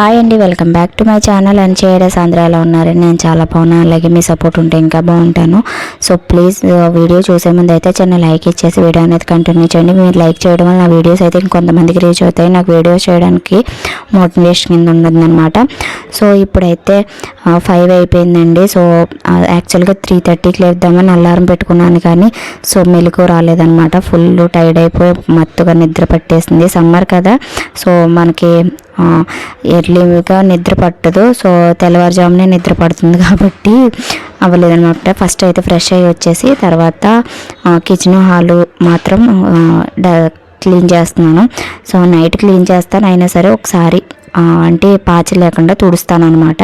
Hi అండి welcome back to my channel and చేయడస్ ఆంధ్రాలో ఉన్నారని నేను చాలా బాగున్నాను. అలాగే మీ సపోర్ట్ ఉంటే ఇంకా బాగుంటాను. సో ప్లీజ్ వీడియో చూసే ముందు అయితే చిన్న లైక్ ఇచ్చేసి వీడియో అనేది కంటిన్యూ చేయండి. మీరు లైక్ చేయడం వల్ల నా వీడియోస్ అయితే ఇంకొంతమందికి రీచ్ అవుతాయి. నాకు వీడియోస్ చేయడానికి మోటివేషన్ కింద ఉండదన్నమాట సో ఇప్పుడైతే ఫైవ్ అయిపోయిందండి. సో యాక్చువల్గా త్రీ థర్టీకి లేద్దామని అలారం పెట్టుకున్నాను కానీ సో మెలకు రాలేదనమాట ఫుల్ టైర్డ్ అయిపోయి మత్తుగా నిద్ర పట్టేసింది. సమ్మర్ కదా. సో మనకి ఎర్లీగా నిద్ర పట్టదు. సో తెల్లవారుజామునే నిద్ర పడుతుంది కాబట్టి అవ్వలేదన్నమాట. ఫస్ట్ అయితే ఫ్రెష్ అయ్యి వచ్చేసి తర్వాత కిచెన్ హాలు మాత్రం డ- క్లీన్ చేస్తున్నాను. సో నైట్ క్లీన్ చేస్తాను అయినా సరే ఒకసారి అంటే పాచి లేకుండా తుడుస్తాను అనమాట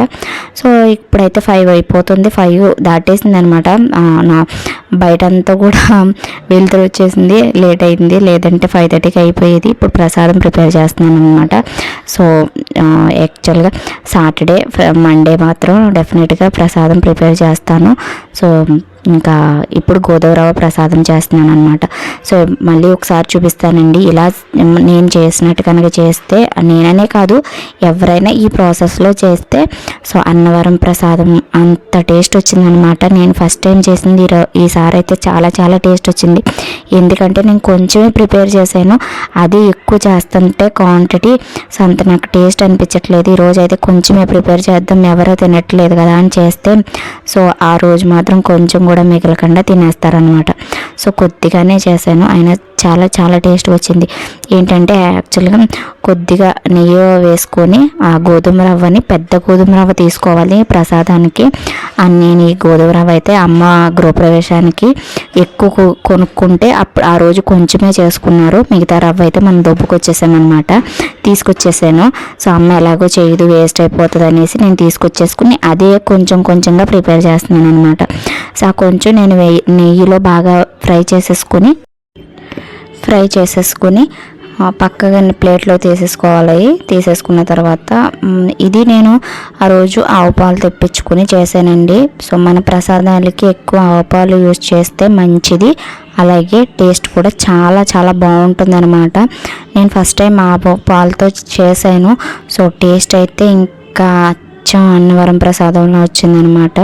సో ఇప్పుడైతే ఫైవ్ అయిపోతుంది. ఫైవ్ దాటేసింది అనమాట నా బయటంతా కూడా వెలుతురు వచ్చేసింది. లేట్ అయింది. లేదంటే ఫైవ్ థర్టీకి అయిపోయేది. ఇప్పుడు ప్రసాదం ప్రిపేర్ చేస్తున్నాను అనమాట సో యాక్చువల్గా సాటర్డే మండే మాత్రం డెఫినెట్గా ప్రసాదం ప్రిపేర్ చేస్తాను. సో ఇంకా ఇప్పుడు గోదావరవ ప్రసాదం చేస్తున్నాను అనమాట సో మళ్ళీ ఒకసారి చూపిస్తానండి. ఇలా నేను చేసినట్టు కనుక చేస్తే నేననే కాదు ఎవరైనా ఈ ప్రాసెస్లో చేస్తే సో అన్నవరం ప్రసాదం అంత టేస్ట్ వచ్చిందనమాట నేను ఫస్ట్ టైం చేసింది ఈరో- అయితే చాలా చాలా టేస్ట్ వచ్చింది. ఎందుకంటే నేను కొంచెమే ప్రిపేర్ చేశాను. అది ఎక్కువ చేస్తుంటే క్వాంటిటీ సంత అంత నాకు టేస్ట్ అనిపించట్లేదు. ఈ రోజు అయితే కొంచెమే ప్రిపేర్ చేద్దాం. ఎవరో తినట్లేదు కదా అని చేస్తే సో ఆ రోజు మాత్రం కొంచెం కూడా మిగలకుండా తినేస్తారనమాట సో కొద్దిగానే చేశాను. అయినా చాలా చాలా టేస్ట్ వచ్చింది. ఏంటంటే యాక్చువల్గా కొద్దిగా నెయ్యి వేసుకొని ఆ గోధుమ రవ్వని పెద్ద గోధుమ రవ్వ తీసుకోవాలి ప్రసాదానికి. నేను ఈ గోధుమ రవ్వ అయితే అమ్మ గృహప్రవేశానికి ఎక్కువ కొనుక్కుంటే అప్పుడు ఆ రోజు కొంచెమే చేసుకున్నారు. మిగతా రవ్వ అయితే మనం దొబ్బుకొచ్చేసామన్నమాట తీసుకొచ్చేసాను. సో అమ్మ ఎలాగో చేయదు వేస్ట్ అయిపోతుంది అనేసి నేను తీసుకొచ్చేసుకుని అదే కొంచెం కొంచెంగా ప్రిపేర్ చేస్తున్నాను అనమాట సో ఆ కొంచెం నేను వెయ్యి నెయ్యిలో బాగా ఫ్రై చేసేసుకుని ఫ్రై చేసేసుకుని పక్కగా ప్లేట్లో తీసేసుకోవాలి. తీసేసుకున్న తర్వాత ఇది నేను ఆ రోజు ఆవు పాలు తెప్పించుకుని చేశానండి. సో మన ప్రసాదాలకి ఎక్కువ ఆవు పాలు యూజ్ చేస్తే మంచిది. అలాగే టేస్ట్ కూడా చాలా చాలా బాగుంటుంది అనమాట నేను ఫస్ట్ టైం ఆవు పాలతో చేశాను. సో టేస్ట్ అయితే ఇంకా అచ్చం అన్నవరం ప్రసాదంలో వచ్చిందనమాట.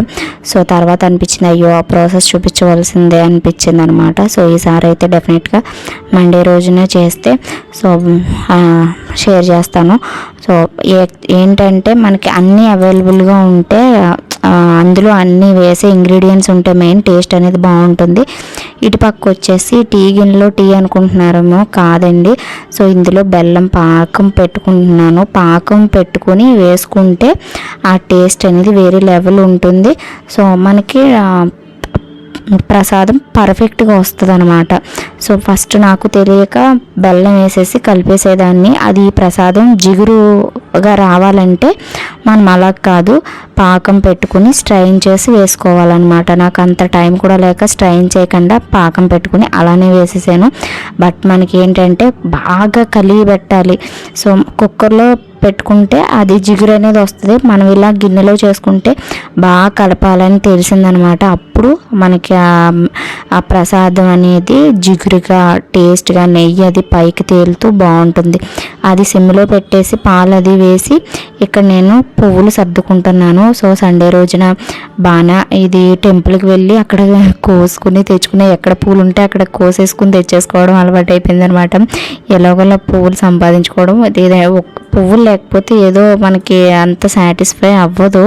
సో తర్వాత అనిపించింది అయ్యో ఆ ప్రాసెస్ చూపించవలసిందే అనిపించింది అనమాట సో ఈసారి అయితే డెఫినెట్గా మండే రోజునే చేస్తే సో షేర్ చేస్తాను. సో ఏ ఏంటంటే మనకి అన్నీ అవైలబుల్గా ఉంటే అందులో అన్నీ వేసే ఇంగ్రీడియంట్స్ ఉంటే మెయిన్ టేస్ట్ అనేది బాగుంటుంది. ఇటుపక్క వచ్చేసి టీ గిన్నెలో టీ అనుకుంటున్నారేమో కాదండి. సో ఇందులో బెల్లం పాకం పెట్టుకుంటున్నాను. పాకం పెట్టుకుని వేసుకుంటే ఆ టేస్ట్ అనేది వేరే లెవెల్ ఉంటుంది. సో మనకి ప్రసాదం పర్ఫెక్ట్గా వస్తుంది అనమాట సో ఫస్ట్ నాకు తెలియక బెల్లం వేసేసి కలిపేసేదాన్ని. అది ప్రసాదం జిగురుగా రావాలంటే మనం అలా కాదు పాకం పెట్టుకుని స్ట్రైన్ చేసి వేసుకోవాలన్నమాట. నాకు అంత టైం కూడా లేక స్ట్రైన్ చేయకుండా పాకం పెట్టుకుని అలానే వేసేసాను. బట్ మనకి ఏంటంటే బాగా కలిగి పెట్టాలి. సో కుక్కర్లో పెట్టుకుంటే అది జిగురు అనేది వస్తుంది. మనం ఇలా గిన్నెలో చేసుకుంటే బాగా కలపాలని తెలిసిందనమాట. అప్పుడు మనకి ఆ- ప్రసాదం అనేది జిగురుగా టేస్ట్గా నెయ్యి అది పైకి తేలుతూ బాగుంటుంది. అది సిమ్లో పెట్టేసి పాలు అది వేసి ఇక్కడ నేను పువ్వులు సర్దుకుంటున్నాను. సో సండే రోజున బాగా ఇది టెంపుల్కి వెళ్ళి అక్కడ కోసుకుని తెచ్చుకుని ఎక్కడ పూలు ఉంటే అక్కడ కోసేసుకుని తెచ్చేసుకోవడం అలవాటు అయిపోయింది అనమాట ఎలాగోలా పువ్వులు సంపాదించుకోవడం ఇది పువ్వులు లేకపోతే ఏదో మనకి అంత సాటిస్ఫై అవ్వదు.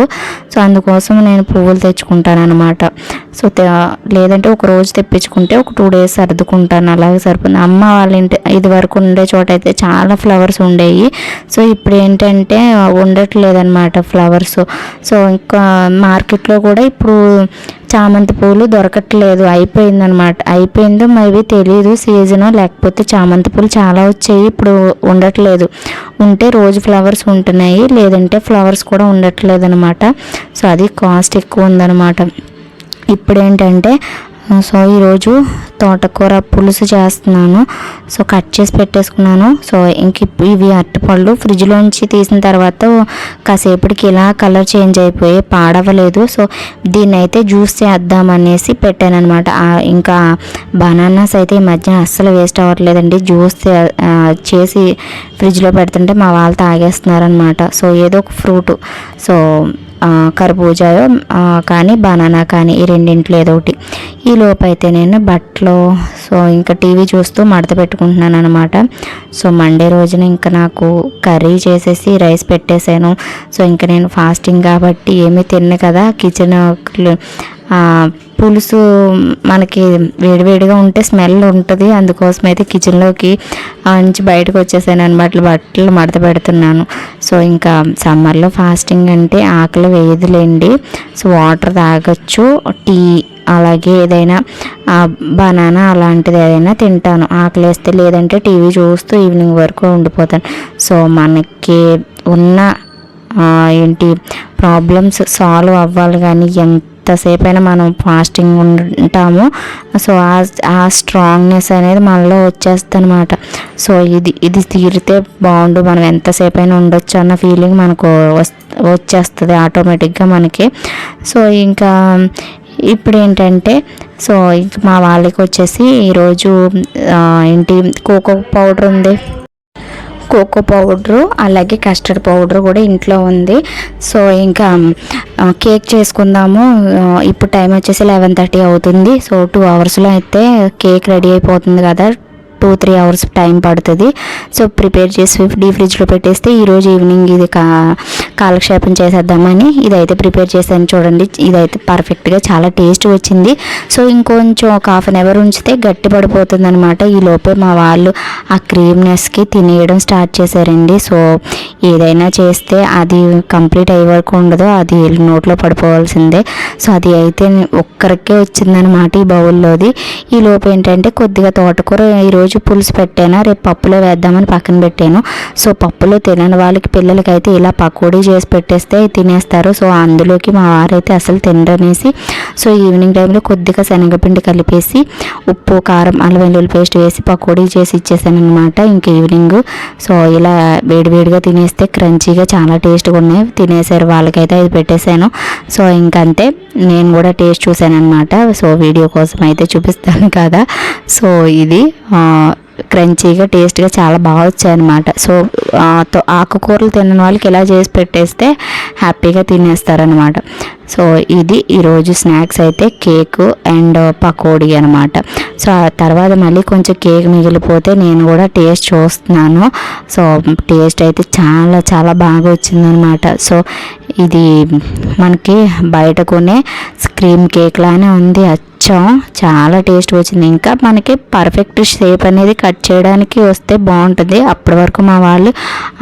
సో అందుకోసం నేను పువ్వులు తెచ్చుకుంటాను అనమాట సో లేదంటే ఒక రోజు తెప్పించుకుంటే ఒక టూ డేస్ సర్దుకుంటాను. అలాగే సరిపోతుంది. అమ్మ వాళ్ళ ఇంటి ఇది వరకు ఉండే చోట అయితే చాలా ఫ్లవర్స్ ఉండేవి సో ఇప్పుడు ఏంటంటే ఉండట్లేదు అనమాట ఫ్లవర్స్ సో ఇంకా మార్కెట్లో కూడా ఇప్పుడు చామంతి పూలు దొరకట్లేదు. అయిపోయిందనమాట అయిపోయిందో మేబీ తెలియదు సీజన్ లేకపోతే చామంతి పూలు చాలా వచ్చాయి ఇప్పుడు ఉండట్లేదు. ఉంటే రోజు ఫ్లవర్స్ ఉంటున్నాయి లేదంటే ఫ్లవర్స్ కూడా ఉండట్లేదు అనమాట సో అది కాస్ట్ ఎక్కువ ఉందన్నమాట. ఇప్పుడు ఏంటంటే సో ఈరోజు తోటకూర పులుసు చేస్తున్నాను. సో కట్ చేసి పెట్టేసుకున్నాను. సో ఇంక ఇవి అరటిపళ్ళు ఫ్రిడ్జ్లోంచి తీసిన తర్వాత కాసేపటికి ఇలా కలర్ చేంజ్ అయిపోయి పాడవలేదు సో దీన్ని అయితే జ్యూస్ చేద్దామనేసి పెట్టాను అనమాట ఇంకా బనానాస్ అయితే ఈ మధ్య అస్సలు వేస్ట్ అవ్వట్లేదండి. జ్యూస్ చేసి ఫ్రిడ్జ్లో పెడుతుంటే మా వాళ్ళు తాగేస్తున్నారనమాట సో ఏదో ఒక ఫ్రూట్. సో కర్బూజాయో కానీ బనానా కానీ ఈ రెండింట్లో ఏదో ఒకటి. ఈ లోపైతే నేను బట్టలు సో ఇంకా టీవీ చూస్తూ మడత పెట్టుకుంటున్నాను అనమాట సో మండే రోజున ఇంకా నాకు కర్రీ చేసేసి రైస్ పెట్టేశాను. సో ఇంకా నేను ఫాస్టింగ్ కాబట్టి ఏమీ తిన్ను కదా కిచెన్ పులుసు మనకి వేడివేడిగా ఉంటే స్మెల్ ఉంటుంది. అందుకోసం అయితే కిచెన్లోకి నుంచి బయటకు వచ్చేసాను అనమాట బట్టలు మడత పెడుతున్నాను. సో ఇంకా సమ్మర్లో ఫాస్టింగ్ అంటే ఆకలి వేయదులేండి. సో వాటర్ తాగొచ్చు. టీ అలాగే ఏదైనా బనానా అలాంటిది ఏదైనా తింటాను. ఆకలి వేస్తే లేదంటే టీవీ చూస్తూ ఈవినింగ్ వరకు ఉండిపోతాను. సో మనకి ఉన్న ఏంటి ప్రాబ్లమ్స్ సాల్వ్ అవ్వాలి కానీ ఎంత ఎంతసేపైనా మనం ఫాస్టింగ్ ఉంటాము. సో ఆ ఆ స్ట్రాంగ్నెస్ అనేది మనలో వచ్చేస్తుంది అనమాట సో ఇది ఇది తీరితే బాగుండు. మనం ఎంతసేపైనా ఉండొచ్చు అన్న ఫీలింగ్ మనకు వచ్చేస్తుంది ఆటోమేటిక్గా మనకి. సో ఇంకా ఇప్పుడు ఏంటంటే సో ఇంక మా వాళ్ళకి వచ్చేసి ఈరోజు ఏంటి కోకో పౌడర్ ఉంది. కోకో పౌడరు అలాగే కస్టర్డ్ పౌడర్ కూడా ఇంట్లో ఉంది. సో ఇంకా కేక్ చేసుకుందాము. ఇప్పుడు టైం వచ్చేసి లెవెన్ థర్టీ అవుతుంది. సో టూ అవర్స్లో అయితే కేక్ రెడీ అయిపోతుంది కదా. టూ త్రీ అవర్స్ టైం పడుతుంది. సో ప్రిపేర్ చేసి డీ ఫ్రిడ్జ్లో పెట్టేస్తే ఈరోజు ఈవినింగ్ ఇది కా కాలక్షేపం చేసేద్దామని ఇదైతే ప్రిపేర్ చేశాను చూడండి. ఇదైతే పర్ఫెక్ట్గా చాలా టేస్ట్ వచ్చింది. సో ఇంకొంచెం ఒక హాఫ్ అన్ అవర్ ఉంచితే గట్టి పడిపోతుంది అనమాట ఈ లోపే మా వాళ్ళు ఆ క్రీమ్నెస్కి తినేయడం స్టార్ట్ చేశారండి. సో ఏదైనా చేస్తే అది కంప్లీట్ అయ్యే వరకు ఉండదు. అది నోట్లో పడిపోవాల్సిందే. సో అది అయితే ఒక్కరికే వచ్చిందనమాట ఈ బౌల్లోది. ఈ లోపు ఏంటంటే కొద్దిగా తోటకూర ఈరోజు పులుసు పెట్టాను రేపు పప్పులో వేద్దామని పక్కన పెట్టాను. సో పప్పులో తినని వాళ్ళకి పిల్లలకి అయితే ఇలా పకోడీ చేసి పెట్టేస్తే తినేస్తారు. సో అందులోకి మా వారైతే అసలు తినరనేసి సో ఈవినింగ్ టైంలో కొద్దిగా శనగపిండి కలిపేసి ఉప్పు కారం అల్లం వెల్లుల్లి పేస్ట్ వేసి పకోడీ చేసి ఇచ్చేసాను అనమాట ఇంక ఈవినింగ్. సో ఇలా వేడివేడిగా తినేస్తే క్రంచీగా చాలా టేస్ట్గా ఉన్నాయి. తినేసారు వాళ్ళకైతే అది పెట్టేశాను. సో ఇంకంతే. నేను కూడా టేస్ట్ చూశాను అనమాట సో వీడియో కోసం అయితే చూపిస్తాను కదా. సో ఇది క్రంచీగా టేస్ట్గా చాలా బాగా వచ్చాయన్నమాట. సో తో- ఆకుకూరలు తినని వాళ్ళకి ఇలా చేసి పెట్టేస్తే హ్యాపీగా తినేస్తారనమాట సో ఇది ఈరోజు స్నాక్స్ అయితే కేక్ అండ్ పకోడీ అనమాట సో ఆ తర్వాత మళ్ళీ కొంచెం కేక్ మిగిలిపోతే నేను కూడా టేస్ట్ చూస్తున్నాను. సో టేస్ట్ అయితే చాలా చాలా బాగా వచ్చిందనమాట సో ఇది మనకి బయట కొనే క్రీమ్ కేక్ లానే ఉంది. అచ్చం చాలా టేస్ట్ వచ్చింది. ఇంకా మనకి పర్ఫెక్ట్ షేప్ అనేది కట్ చేయడానికి వస్తే బాగుంటుంది. అప్పటి వరకు మా వాళ్ళు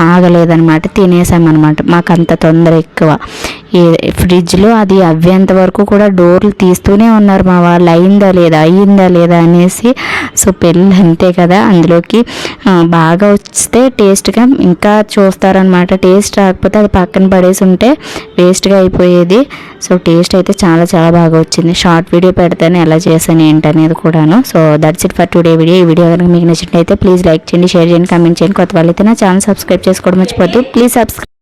ఆగలేదనమాట తినేసామన్నమాట. మాకు అంత తొందర ఎక్కువ. ఫ్రిడ్జ్లో అది అవ్వేంత వరకు కూడా డోర్లు తీస్తూనే ఉన్నారు మా వాళ్ళు అయిందా లేదా? అయ్యిందా లేదా అనేసి సో పెళ్ళి అంతే కదా అందులోకి బాగా వస్తే టేస్ట్గా ఇంకా చూస్తారనమాట టేస్ట్ రాకపోతే అది పక్కన పడేసి ఉంటే వేస్ట్గా అయిపోయేది. సో టేస్ట్ అయితే చాలా చాలా బాగా వచ్చింది. షార్ట్ వీడియో పెడతాను ఎలా చేశాను ఏంటనేది కూడాను. So that's it for today video. ఈ వీడియో కనుక మీకు నచ్చినట్లయితే ప్లీజ్ లైక్ చేయండి షేర్ చేయండి కమెంట్ చేయండి. కొత్త వాళ్ళైతే నా ఛానల్ సబ్స్క్రైబ్ చేసుకోవడం మర్చిపోద్దు ప్లీజ్ సబ్స్క్రైబ్